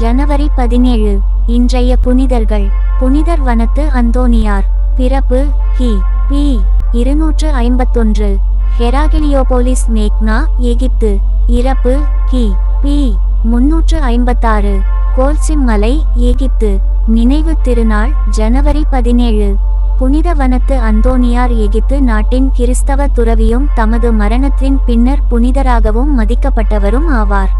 ஜனவரி பதினேழு இன்றைய புனிதர்கள். புனிதர் வனத்து அந்தோனியார். பிறப்பு ஹி பி இருநூற்று ஐம்பத்தொன்று. ஹெராகிலியோபோலிஸ் மேக்னா எகிப்து. இறப்பு ஹி பி முன்னூற்று ஐம்பத்தாறு. கோல்சிம் மலை எகிப்து. நினைவு திருநாள் ஜனவரி பதினேழு. புனித வனத்து அந்தோனியார் எகிப்து நாட்டின் கிறிஸ்தவ துறவியும் தமது மரணத்தின் பின்னர் புனிதராகவும் மதிக்கப்பட்டவரும் ஆவார்.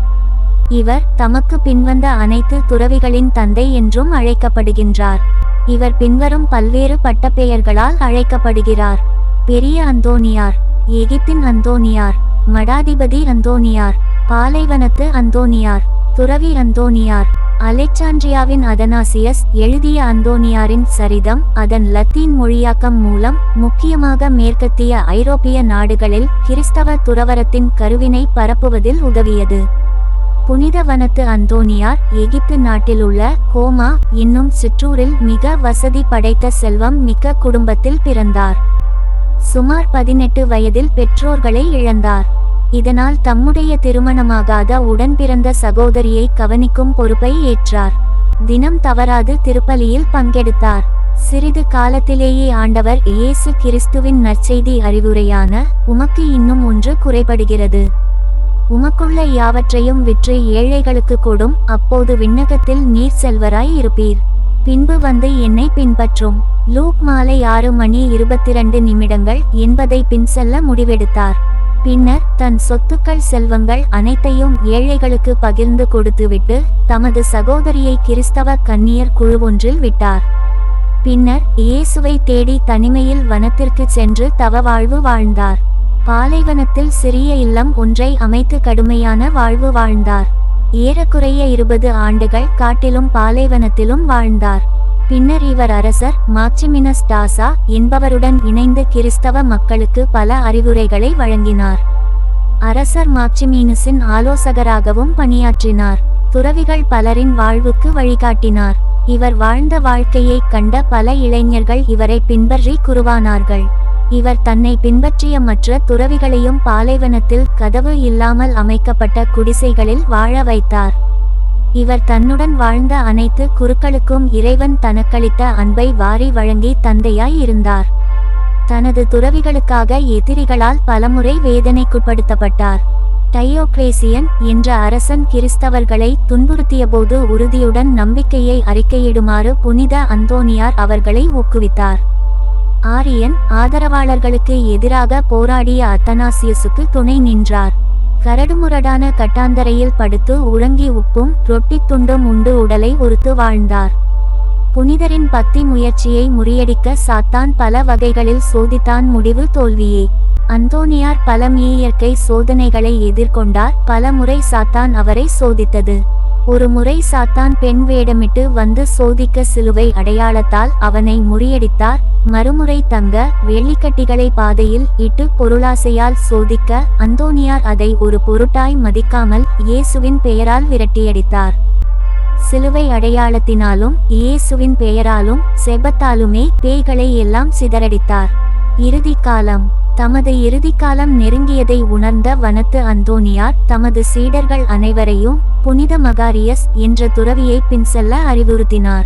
இவர் தமக்கு பின்வந்த அனைத்து துறவிகளின் தந்தை என்றும் அழைக்கப்படுகின்றார். இவர் பின்வரும் பல்வேறு பட்டப்பெயர்களால் அழைக்கப்படுகிறார். பெரிய அந்தோனியார் எகிப்தின் அந்தோனியார் மடாதிபதி அந்தோனியார் பாலைவனத்து அந்தோனியார் துறவி அந்தோனியார் அலெக்சாண்ட்ரியாவின் அதனாசியஸ் எழுதிய அந்தோனியாரின் சரிதம் அதன் லத்தீன் மொழியாக்கம் மூலம் முக்கியமாக மேற்கத்திய ஐரோப்பிய நாடுகளில் கிறிஸ்தவ துறவரத்தின் கருவினை பரப்புவதில் உதவியது. புனித வனத்து அந்தோனியார் எகிப்து நாட்டில் உள்ள கோமா என்னும் சிற்றூரில் மிக வசதி படைத்த செல்வம் மிக்க குடும்பத்தில் பிறந்தார். சுமார் பதினெட்டு வயதில் பெற்றோர்களை இழந்தார். இதனால் தம்முடைய திருமணமாகாத உடன் பிறந்த சகோதரியை கவனிக்கும் பொறுப்பை ஏற்றார். தினம் தவறாது திருப்பலியில் பங்கெடுத்தார். சிறிது காலத்திலேயே ஆண்டவர் இயேசு கிறிஸ்துவின் நற்செய்தி அறிவுரையான உமக்கு இன்னும் ஒன்று குறைபடுகிறது. உமக்குள்ள யாவற்றையும் விற்று ஏழைகளுக்கு கொடும் அப்போது விண்ணகத்தில் நீர் செல்வராய் இருப்பீர். பின்பு வந்து என்னை பின்பற்றும். லூக் மாலை ஆறு மணி இருபத்தி ரெண்டு நிமிடங்கள் என்பதை பின் செல்ல முடிவெடுத்தார். பின்னர் தன் சொத்துக்கள் செல்வங்கள் அனைத்தையும் ஏழைகளுக்கு பகிர்ந்து கொடுத்துவிட்டு தமது சகோதரியை கிறிஸ்தவ கன்னியர் குழுவொன்றில் விட்டார். பின்னர் இயேசுவை தேடி தனிமையில் வனத்திற்கு சென்று தவ வாழ்வு வாழ்ந்தார். பாலைவனத்தில் சிறிய இல்லம் ஒன்றை அமைத்து கடுமையான வாழ்வு வாழ்ந்தார். ஏறக்குறைய இருபது ஆண்டுகள் காட்டிலும் பாலைவனத்திலும் வாழ்ந்தார். பின்னர் இவர் அரசர் மாச்சிமினஸ் டாசா என்பவருடன் இணைந்து கிறிஸ்தவ மக்களுக்கு பல அறிவுரைகளை வழங்கினார். அரசர் மாக்சிமீனுஸின் ஆலோசகராகவும் பணியாற்றினார். துறவிகள் பலரின் வாழ்வுக்கு வழிகாட்டினார். இவர் வாழ்ந்த வாழ்க்கையைக் கண்ட பல இளைஞர்கள் இவரை பின்பற்றி குருவானார்கள். இவர் தன்னை பின்பற்றிய மற்ற துறவிகளையும் பாலைவனத்தில் கதவு இல்லாமல் அமைக்கப்பட்ட குடிசைகளில் வாழ வைத்தார். இவர் தன்னுடன் வாழ்ந்த அனைத்து குருக்களுக்கும் இறைவன் தனக்களித்த அன்பை வாரி வழங்கி தந்தையாய் இருந்தார். தனது துறவிகளுக்காக எதிரிகளால் பலமுறை வேதனைக்குட்படுத்தப்பட்டார். டையோக்ரேசியன் என்ற அரசன் கிறிஸ்தவர்களை துன்புறுத்தியபோது உறுதியுடன் நம்பிக்கையை அறிக்கையிடுமாறு புனித அந்தோனியார் அவர்களை ஊக்குவித்தார். ஆரியன் ஆதரவாளர்களுக்கு எதிராக போராடிய அத்தனாசியஸுக்கு துணை நின்றார். கரடுமுரடான கட்டாந்தரையில் படுத்து உறங்கி உப்பும் ரொட்டித் துண்டும் உண்டு உடலை உறுத்து வாழ்ந்தார். புனிதரின் பக்தி முயற்சியை முறியடிக்க சாத்தான் பல வகைகளில் சோதித்தான் முடிவு தோல்வியே. அந்தோனியார் பல இயற்கை சோதனைகளை எதிர்கொண்டார். பல முறை சாத்தான் அவரை சோதித்தது. ஒரு முறை சாத்தான் பெண் வேடமிட்டு வந்து சோதிக்க சிலுவை அடையாளத்தால் அவனை முறியடித்தார். மறுமுறை தங்க வெள்ளிக்கட்டிகளை பாதையில் இட்டு பொருளாசையால் சோதிக்க அந்தோனியார் அதை ஒரு பொருட்டாய் மதிக்காமல் இயேசுவின் பெயரால் விரட்டியடித்தார். சிலுவை அடையாளத்தினாலும் இயேசுவின் பெயராலும் செபத்தாலுமே பேய்களை எல்லாம் சிதறடித்தார். இறுதி காலம் தமது இறுதிக்காலம் நெருங்கியதை உணர்ந்த வனத்து அந்தோனியார் தமது சீடர்கள் அனைவரையும் புனித மகாரியஸ் என்ற துறவியை பின் செல்ல அறிவுறுத்தினார்.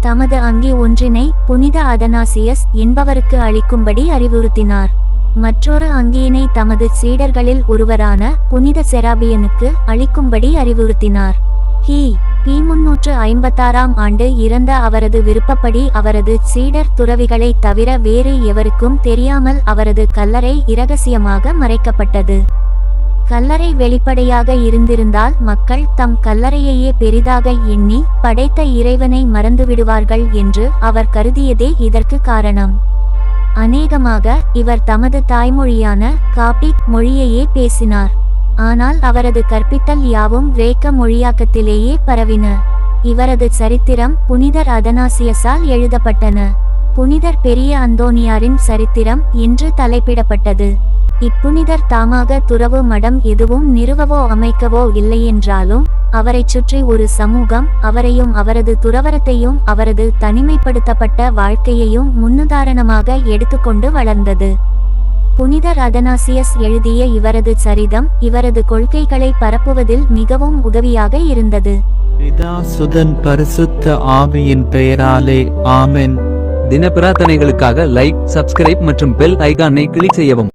தமது அங்கி ஒன்றினை புனித அதனாசியஸ் என்பவருக்கு அளிக்கும்படி அறிவுறுத்தினார். மற்றொரு அங்கியினை தமது சீடர்களில் ஒருவரான புனித செராபியனுக்கு அளிக்கும்படி அறிவுறுத்தினார். ஹி! முன்னூற்று ஐம்பத்தாறாம் ஆண்டு இறந்த அவரது விருப்பப்படி அவரது சீடர் துறவிகளை தவிர வேறு எவருக்கும் தெரியாமல் அவரது கல்லறை இரகசியமாக மறைக்கப்பட்டது. கல்லறை வெளிப்படையாக இருந்திருந்தால் மக்கள் தம் கல்லறையையே பெரிதாக எண்ணி படைத்த இறைவனை மறந்துவிடுவார்கள் என்று அவர் கருதியதே இதற்கு காரணம். அநேகமாக இவர் தமது தாய்மொழியான காபிக் மொழியையே பேசினார். ஆனால் அவரது கற்பித்தல் யாவும் கிரேக்க மொழியாக்கத்திலேயே பரவின. இவரது சரித்திரம் புனிதர் அதனாசியஸால் எழுதப்பட்டன. புனிதர் பெரிய அந்தோனியாரின் சரித்திரம் என்று தலைப்பிடப்பட்டது. இப்புனிதர் தாமாக துறவு மடம் எதுவும் நிறுவவோ அமைக்கவோ இல்லையென்றாலும் அவரைச் சுற்றி ஒரு சமூகம் அவரையும் அவரது துறவரத்தையும் அவரது தனிமைப்படுத்தப்பட்ட வாழ்க்கையையும் முன்னுதாரணமாக எடுத்துக்கொண்டு வளர்ந்தது. புனிதர் அதனாசியஸ் எழுதிய இவரது சரிதம் இவரது கொள்கைகளை பரப்புவதில் மிகவும் உதவியாக இருந்தது. பிதா சுதன் பரிசுத்த ஆவியின் பெயராலே ஆமென். தின பிரார்த்தனைகளுக்காக லைக் சப்ஸ்கிரைப் மற்றும் பெல் ஐகானை கிளிக் செய்யவும்.